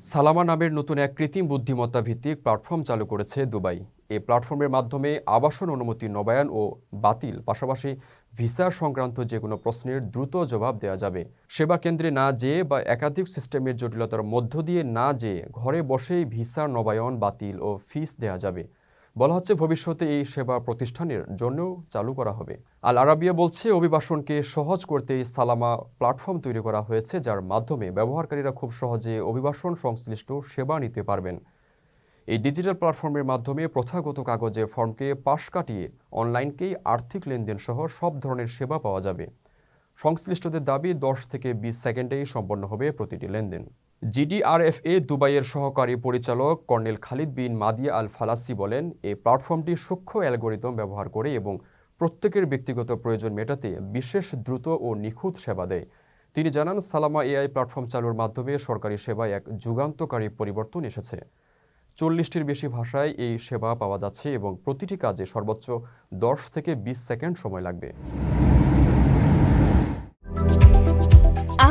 সালামা নামের নতুন এক কৃত্রিম বুদ্ধিমত্তা ভিত্তিক প্ল্যাটফর্ম চালু করেছে দুবাই। এই প্ল্যাটফর্মের মাধ্যমে আবাসন অনুমতি, নবায়ন ও বাতিল, পাশাপাশি ভিসা সংক্রান্ত যে কোনো প্রশ্নের দ্রুত জবাব দেওয়া যাবে। সেবা কেন্দ্রে না যেয়ে বা একাধিক সিস্টেমের জটিলতার মধ্য দিয়ে না যেয়ে ঘরে বসেই ভিসা, নবায়ন, বাতিল ও ফিস দেওয়া যাবে। বলা হচ্ছে ভবিষ্যতে এই সেবা প্রতিষ্ঠানের জন্যও চালু করা হবে। আল আরাবিয়া বলছে, অভিবাসনকে সহজ করতে সালামা প্ল্যাটফর্ম তৈরি করা হয়েছে, যার মাধ্যমে ব্যবহারকারীরা খুব সহজে অভিবাসন সংশ্লিষ্ট সেবা নিতে পারবেন। এই ডিজিটাল প্ল্যাটফর্মের মাধ্যমে প্রথাগত কাগজের ফর্মকে পাশ কাটিয়ে অনলাইনকেই আর্থিক লেনদেন সহ সব ধরনের সেবা পাওয়া যাবে। সংশ্লিষ্টদের দাবি, দশ থেকে বিশ সেকেন্ডেই সম্পন্ন হবে প্রতিটি লেনদেন। জিডিআরএফএ দুবাইয়ের সহকারী পরিচালক colonel Khalid bin Madiya Al Falasi বলেন এই প্ল্যাটফর্মটি সূক্ষ্ম অ্যালগোরিদম ব্যবহার করে এবং প্রত্যেকের ব্যক্তিগত প্রয়োজন মেটাতে বিশেষ দ্রুত ও নিখুঁত সেবা দেয়। তিনি জানান, সালামা এআই প্ল্যাটফর্ম চালুর মাধ্যমে সরকারি সেবায় এক যুগান্তকারী পরিবর্তন এসেছে। চল্লিশটির বেশি ভাষায় এই সেবা পাওয়া যাচ্ছে এবং প্রতিটি কাজে সর্বোচ্চ দশ থেকে বিশ সেকেন্ড সময় লাগবে।